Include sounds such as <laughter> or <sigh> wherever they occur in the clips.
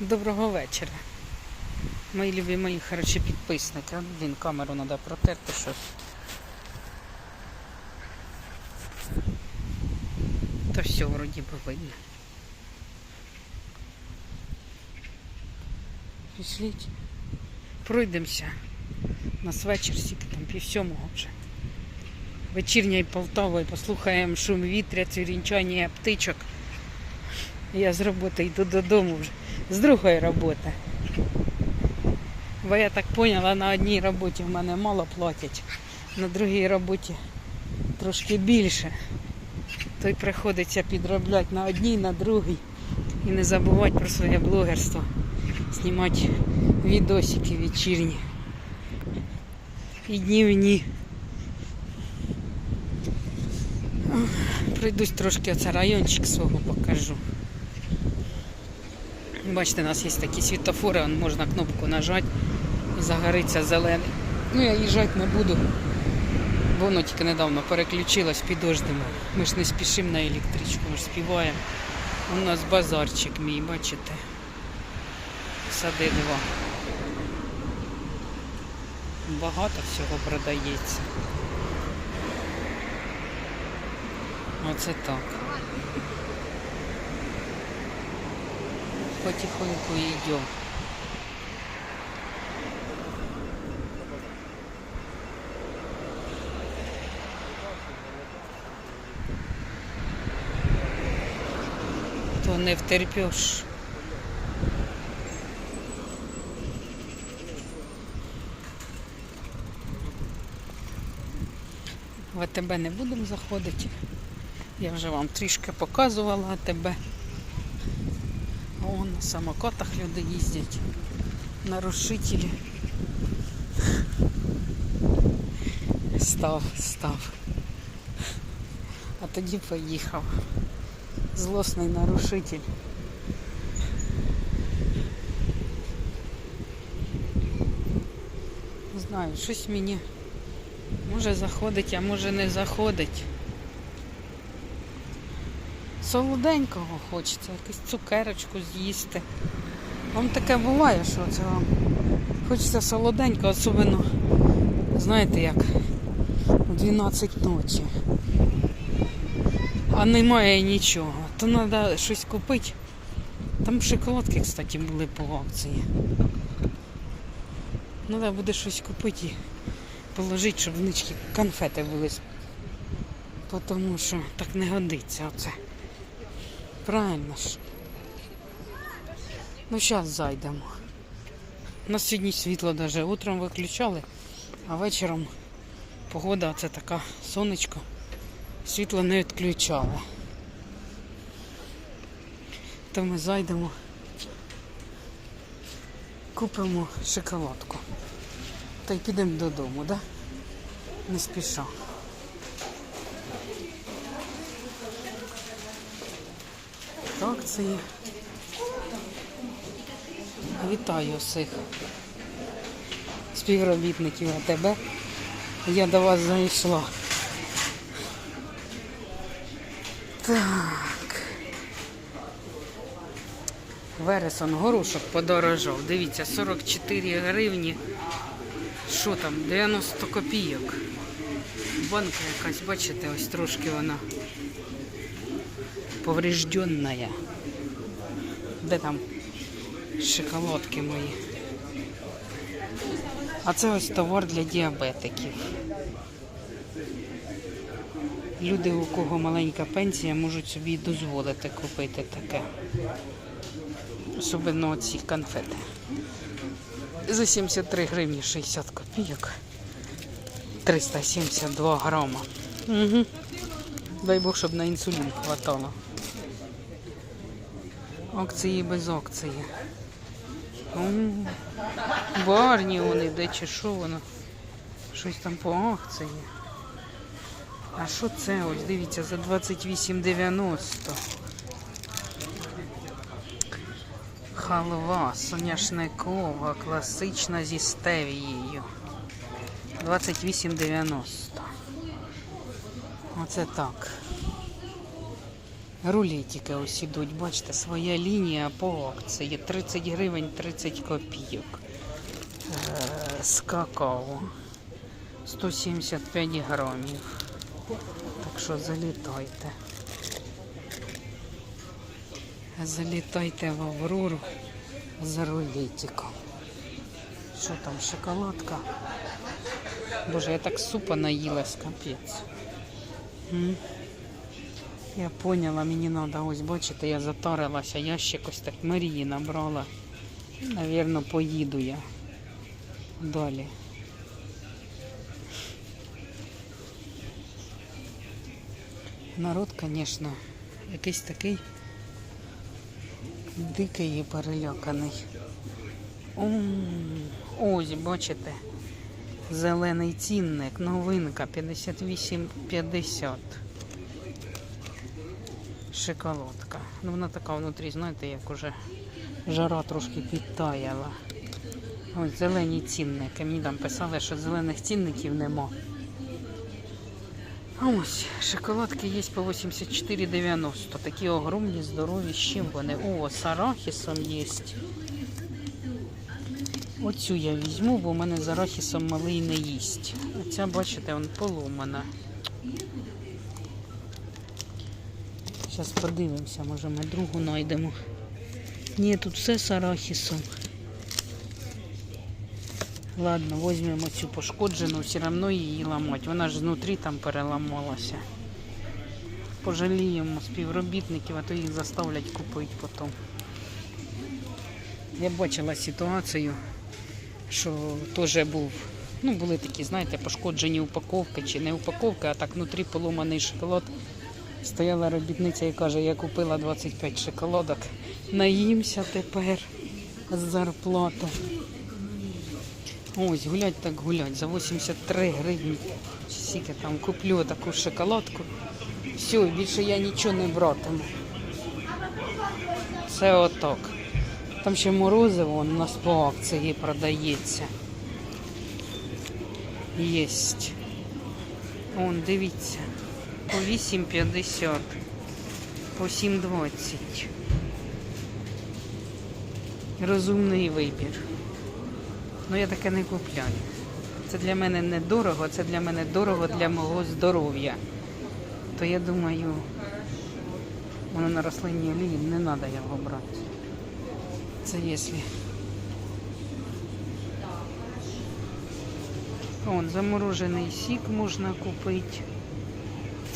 Доброго вечора. Мої любі мої хороші підписники. Блін, камеру треба протерти щось. Та все, вроді би видно. Пішліть. Пройдемося. У нас вечір сіки там пів сьомого вже. Вечірньої Полтави послухаємо шум вітря, цвірінчання птичок. Я з роботи йду додому вже. З другої роботи. Бо я так поняла, на одній роботі в мене мало платять, на другій роботі трошки більше. То й приходиться підробляти на одній, на другій. І не забувати про своє блогерство. Знімати відосики вечірні. І днівні. Ох, Пройдусь трошки оце райончик свого покажу. Бачите, у нас є такі світофори, можна кнопку нажати і загориться зелений. Ну я їжджати не буду, бо воно тільки недавно переключилось, підождемо. Ми ж не спішимо на електричку, ми ж співаємо. У нас базарчик мій, бачите? Сади два. Багато всього продається. Оце так. Потихоньку идем. То не втерпеш. В АТБ не будемо заходити. Я вже вам трішки показувала АТБ. О, на самокатах люди їздять. Нарушителі. Став, став. А тоді поїхав. Злосний нарушитель. Не знаю, щось мені може заходить, а може не заходить. Солоденького хочеться, якусь цукерочку з'їсти. Вам таке буває, що це вам хочеться солоденько, особливо, знаєте як, у 12 ночі. А немає нічого. То треба щось купити. Там шоколадки, кстати, були по акції. Треба буде щось купити і положити, щоб внички конфети були. Тому що так не годиться оце. Правильно ж. Ну, зараз зайдемо. У нас сьогодні світло даже утром виключали, а вечором погода це така сонечко. Світло не відключали. То ми зайдемо, купимо шоколадку. Та й підемо додому, да? Не спіша. Акції. Вітаю всіх співробітників АТБ. Я до вас зайшла. Так. Вересон горошок подорожав. Дивіться, 44 гривні. Що там? 90 копійок. Банка якась, бачите, ось трошки вона поврежденная. Де там шоколадки мої? А це ось товар для діабетиків. Люди, у кого маленька пенсія, можуть собі дозволити купити таке. Особливо ці конфети. За 73 гривні 60 копійок. 372 грама. Угу. Дай Бог, щоб на інсулін хватало. Акції без акції. Барні вони, де чи що воно? Щось там по акції. А що це? Ось дивіться, за 28,90. Халва соняшникова, класична зі стевією. 28,90. Оце так. Рулетики ось ідуть, бачите, своя лінія по акції. 30 гривень 30 копійок. Е, З какао. 175 грамів. Так що залітайте. Залітайте в Аврору за рулетиком. Що там, шоколадка? Боже, я так супа наїлась, капець. Я поняла, мені треба, ось бачите, я затарилася, ящик ось так Марії набрала. Навірно, поїду я далі. Народ, звісно, якийсь такий дикий і переляканий. Ось, бачите, зелений цінник, новинка 58,50. Шоколадка. Ну, вона така внутрі, знаєте, як уже жара трошки підтаяла. Ось зелені цінники. Мені там писали, що зелених цінників нема. Ось шоколадки є по 84,90. Такі огромні, здорові. З чим вони? О, з арахісом є. Оцю я візьму, бо в мене з арахісом малий не їсть. А ця, бачите, вон поломана. Зараз подивимося, може ми другу знайдемо. Ні, тут все з арахісом. Ладно, візьмемо цю пошкоджену, все одно її ламати. Вона ж знутрі там переламалася. Пожаліємо співробітників, а то їх заставлять купити потім. Я бачила ситуацію, що теж був, ну були такі, знаєте, пошкоджені упаковки чи не упаковки, а так внутрі поломаний шоколад. Стояла робітниця і каже, я купила 25 шоколадок, наїмся тепер з зарплати. Ось, гулять так гулять. За 83 гривні. Скільки там куплю таку шоколадку. Все, більше я нічого не братиму. Це отак. Там ще морозиво у нас по акції продається. Єсть. Вон, дивіться. По 8,50. По 7,20. Розумний вибір. Ну я таке не купляю. Це для мене не дорого, це для мене дорого для мого здоров'я. То я думаю, воно на рослинній олії не треба його брати. Це якщо. Вон, заморожений сік можна купити.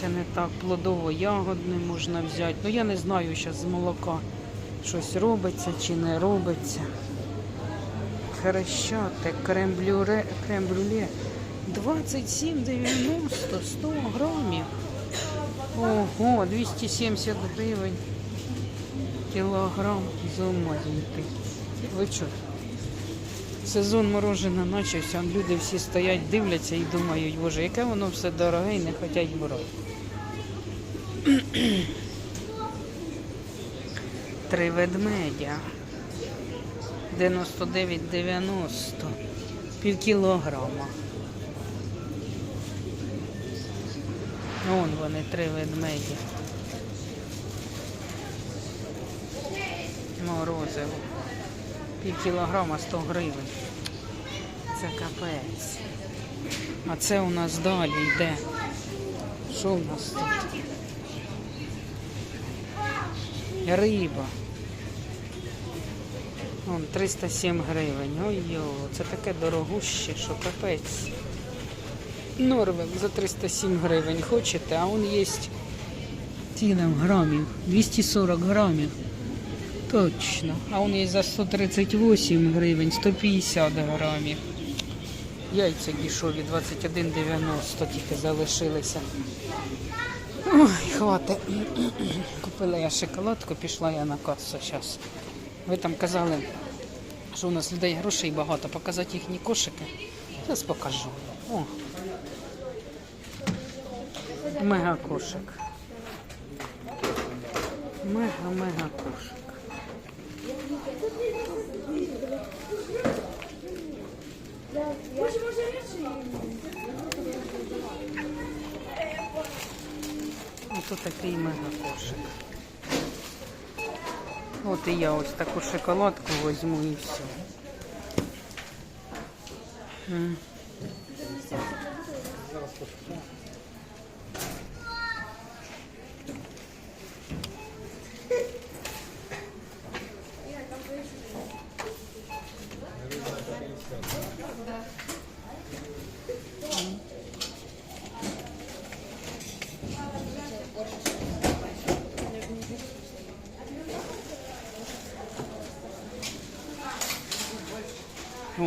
Це не так плодово-ягодний можна взяти. Ну я не знаю, зараз з молока щось робиться чи не робиться. Хрещати, крем-брюле 27,90, 100 грамів. Ого, 270 гривень. Кілограм зумазіньки. Ви що? Сезон морожена почався, люди всі стоять, дивляться і думають, боже, яке воно все дороге і не хочуть брати. <clears throat> Три ведмедя. 99,90. Пів кілограма. Вон вони, три ведмеді. Морозиво. Пів кілограма 100 гривень. Це капець. А це у нас далі йде. Що у нас тут? Риба. Вон 307 гривень. Ой-йо, це таке дорогуще, що капець. Норвек за 307 гривень хочете, а он є ті там грамів, 240 грамів. Точно. А он є за 138 гривень, 150 грамів. Яйця дішові 21,90 тільки залишилися. Ой, хватить. Купила я шоколадку, пішла я на касу зараз. Ви там казали, що у нас людей грошей багато, показати їхні кошики. Зараз покажу. О. Мега кошик. Мега-мега кошик. Ото такий мега кошик. От і я ось таку шоколадку візьму і все. М.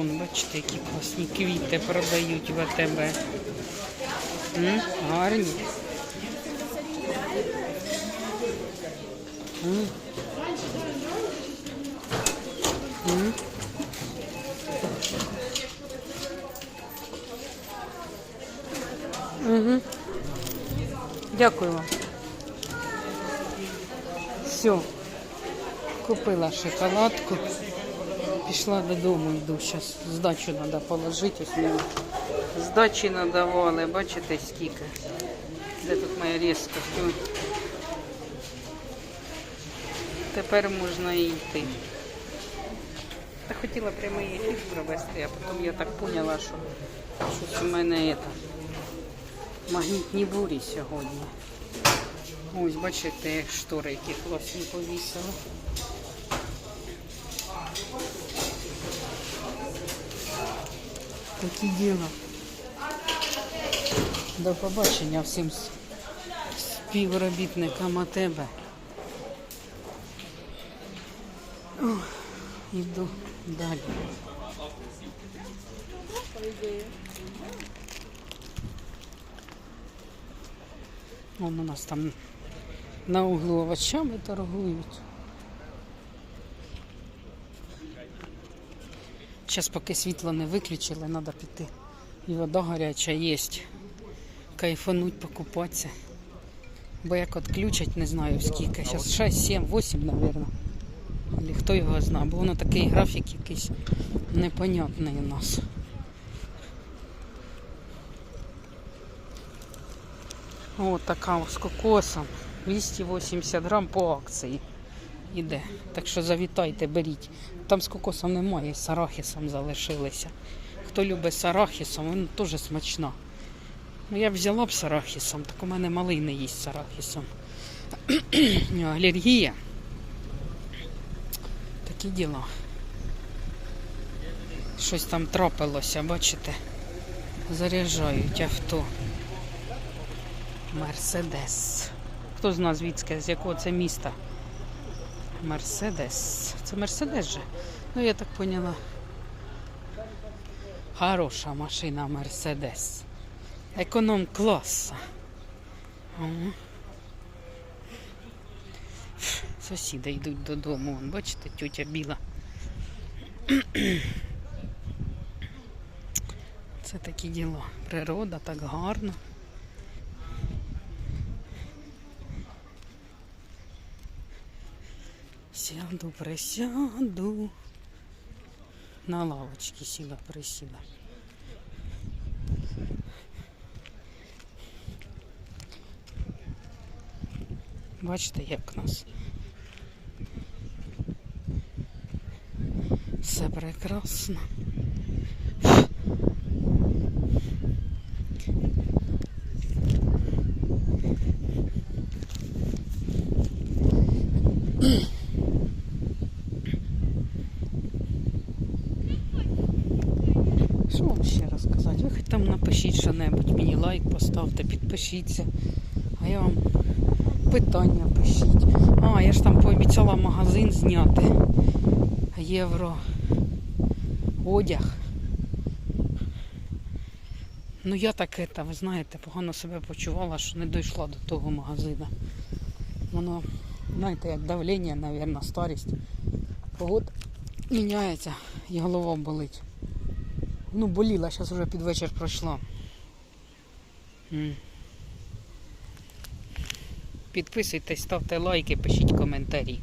Вон, бачите, які класні квіти продають в АТБ. М, Гарні. М. М. Мгм. Дякую вам. Все. Купила шоколадку. Пішла додому, йду. Зараз здачу треба положити. Здачі надавали, бачите скільки. Де тут моя різка? Тепер можна і йти. Та хотіла прямий ефір провести, а потім я так поняла, що щось у мене это, магнітні бурі сьогодні. Ось, бачите, штори, які класні повісили. Такі діла. До побачення всім співробітникам АТБ. Йду далі. Вон у нас там на углу овочами торгують. Зараз поки світло не виключили, треба піти. І вода гаряча є. Кайфануть, покупатися. Бо як відключать, не знаю скільки. Зараз 6, 7, 8, мабуть. Але хто його знає, бо воно такий графік якийсь непонятний у нас. О, така з кокосом. 280 грам по акції іде. Так що завітайте, беріть. Там з кокосом немає, з арахісом залишилися. Хто любить з арахісом, воно теж смачно. Ну, я б взяла б з арахісом, так у мене малий не їсть з арахісом. <clears throat> Алергія. Такі діла. Щось там трапилося, бачите? Заряджають авто. Мерседес. Хто знає звідки, з якого це міста? Мерседес. Це Мерседес же. Ну, я так поняла. Хороша машина Мерседес. Економ класа. Сусіди йдуть додому. Вон, бачите, тютя біла. Це такі діла. Природа так гарно. Сяду, присяду. На лавочці сіла, присіла. Бачите, як нас все прекрасно. Що вам ще розказати? Ви хоч там напишіть що-небудь, мені лайк поставте, підпишіться. А я вам питання пишіть. А, я ж там пообіцяла магазин зняти. Євро одяг. Ну я так это, ви знаєте, погано себе почувала, що не дійшла до того магазину. Воно, знаєте, як давлення, мабуть, старість. Погода міняється і голова болить. Ну, боліла, зараз вже під вечір пройшла. Підписуйтесь, ставте лайки, пишіть коментарі.